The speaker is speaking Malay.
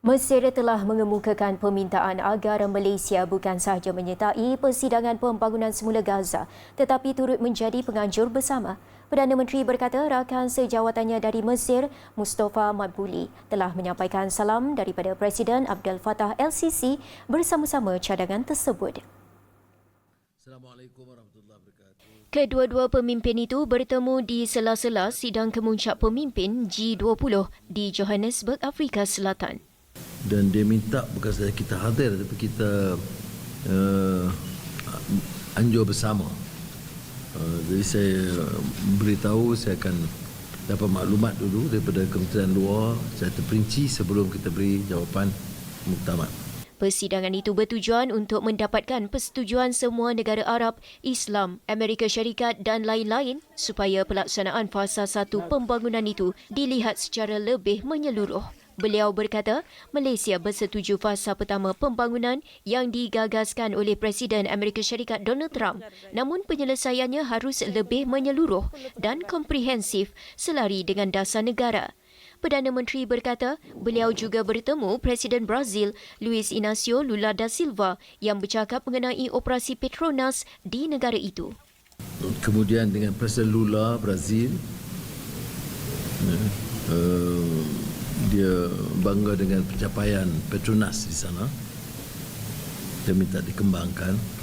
Mesir telah mengemukakan permintaan agar Malaysia bukan sahaja menyertai persidangan pembangunan semula Gaza tetapi turut menjadi penganjur bersama. Perdana Menteri berkata rakan sejawatannya dari Mesir, Mustafa Madbuli, telah menyampaikan salam daripada Presiden Abdel Fattah LCC bersama-sama cadangan tersebut. Assalamualaikum warahmatullahi wabarakatuh. Kedua-dua pemimpin itu bertemu di sela-sela sidang kemuncak pemimpin G20 di Johannesburg, Afrika Selatan. Dan dia minta bukan sahaja kita hadir tapi kita uh, anjur bersama. Uh, jadi saya beritahu saya akan dapat maklumat dulu daripada Kementerian Luar secara terperinci sebelum kita beri jawapan muktamad. Persidangan itu bertujuan untuk mendapatkan persetujuan semua negara Arab, Islam, Amerika Syarikat dan lain-lain supaya pelaksanaan fasa satu pembangunan itu dilihat secara lebih menyeluruh. Beliau berkata, Malaysia bersetuju fasa pertama pembangunan yang digagaskan oleh Presiden Amerika Syarikat Donald Trump. Namun penyelesaiannya harus lebih menyeluruh dan komprehensif selari dengan dasar negara. Perdana Menteri berkata, beliau juga bertemu Presiden Brazil Luiz Inácio Lula da Silva yang bercakap mengenai operasi Petronas di negara itu. Kemudian dengan Presiden Lula Brazil uh, dia bangga dengan pencapaian Petronas di sana. Dia minta dikembangkan